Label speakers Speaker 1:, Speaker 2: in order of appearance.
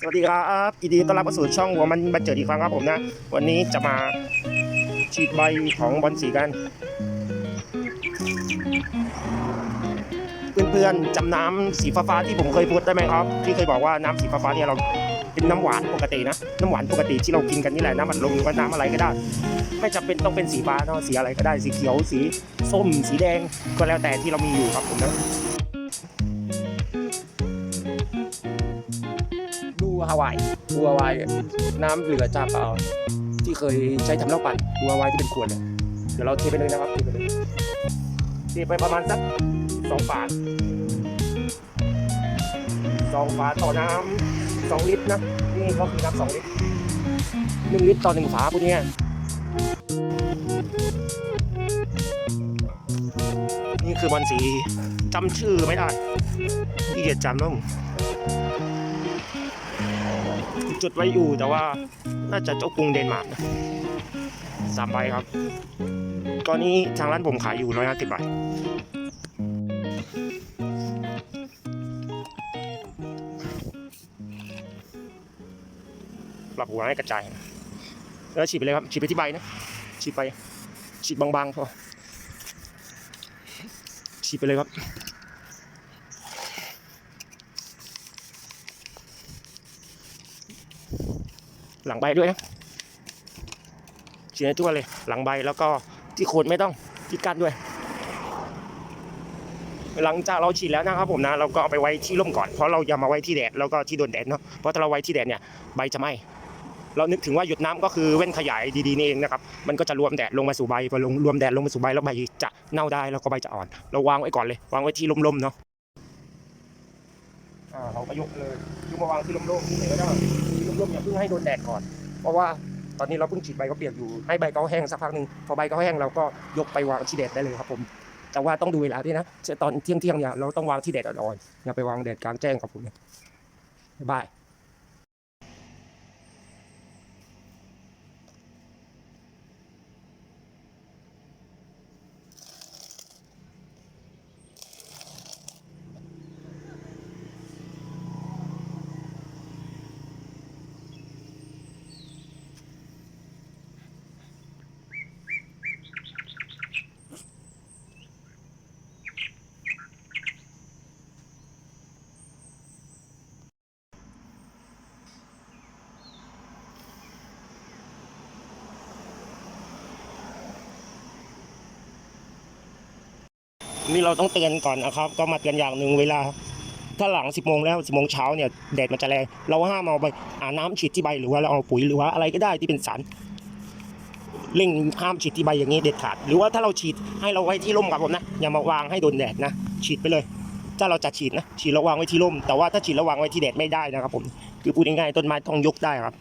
Speaker 1: สวัสดีครับยินดีต้อนรับเข้าสู่ช่องหัวมันบันเจิดอีกครั้งครับผมนะ วันนี้จะมาฉีดใบของบอลสีกัน เพื่อนๆจำน้ำสีฟ้าๆที่ผมเคยพูดได้ไหมครับ ที่เคยบอกว่าน้ำสีฟ้าๆเนี่ยเราเป็นน้ำหวานปกตินะ น้ำหวานปกติที่เรากินกันนี่แหละน้ำอัดลมหรือว่าน้ำอะไรก็ได้ ไม่จำเป็นต้องเป็นสีฟ้าเนาะสีอะไรก็ได้สีเขียวสีส้ม สีแดงก็แล้วแต่ที่เรามีอยู่ครับผมนะ ฮาวายดูฮาวายน้ำเหลือจากเอ่อที่เคยใช้ทำเหล้าปั่นดูฮาวายที่เป็นขวดเลยเดี๋ยวเราเทไปเลยนะครับเทไปเลยเทไปประมาณสักสองฝาสองฝาต่อน้ำสองลิตรนะนี่ก็คือน้ำสองลิตรหนึ่งลิตรต่อหนึ่งฝาพวกนี้นี่คือบอลสีจำชื่อไม่ได้ที่เกียจจำแล้ว จุดไว้อยู่แต่ว่าน่าจะเจ้ากรุงเดนมาร์กสามใบครับ ตอนนี้ทางร้านผมขายอยู่ร้อยห้าสิบบาทปรับหัวให้กระจาย แล้วฉีดไปเลยครับ ฉีดไปที่ใบนะ ฉีดไป ฉีดบางๆพอ ฉีดไปเลยครับ หลังใบด้วยนะฉีดในตัวเลย หลังใบแล้วก็ที่โคนไม่ต้องที่ก้านด้วย หลังจากเราฉีดแล้วนะครับผมนะ เราก็เอาไปไว้ที่ร่มก่อนเพราะเราอย่ามาไว้ที่แดดแล้วก็ที่โดนแดดเนาะเพราะถ้าเราไว้ที่แดดเนี่ยใบจะไหม้เรานึกถึงว่าหยดน้ำก็คือเว้นขยายดีๆนี่เองนะครับ มันก็จะรวมแดดลงมาสู่ใบพอลงรวมแดดลงมาสู่ใบแล้วใบจะเน่าได้แล้วก็ใบจะอ่อน เราวางไว้ก่อนเลยวางไว้ที่ร่มๆเนาะ อ่าเราก็ยกเลยยกมาวางที่ร่มๆนี่เลยก็ได้ที่ร่มอย่าเพิ่งให้โดนแดดก่อน เพราะว่าตอนนี้เราเพิ่งฉีดใบก็เปียกอยู่ให้ใบเขาแห้งสักพักหนึ่งพอใบเขาแห้งเราก็ยกไปวางที่แดดได้เลยครับผมแต่ว่าต้องดูเวลาด้วยนะตอนเที่ยงเที่ยงเนี่ยเราต้องวางที่แดดอ่อนๆอย่าไปวางแดดกลางแจ้งครับผมบาย นี่เราต้องเตือนก่อนนะครับ ก็มาเตือนอย่างหนึ่งเวลา ถ้าหลัง 10โมงแล้ว 10โมงเช้าเนี่ยแดดมันจะแรงเราห้ามเอาไปอาน้ำฉีดที่ใบหรือว่าเราเอาปุ๋ยหรือว่าอะไรก็ได้ที่เป็นสารเร่งห้ามฉีดที่ใบอย่างนี้เด็ดขาด หรือว่าถ้าเราฉีดให้เราไว้ที่ร่มครับผมนะอย่ามาวางให้โดนแดดนะฉีดไปเลยถ้าเราจะฉีดนะฉีดระวางไว้ที่ร่ม แต่ว่าถ้าฉีดระวางไว้ที่แดดไม่ได้นะครับผมคือพูดง่ายๆต้นไม้ต้องยกได้ครับ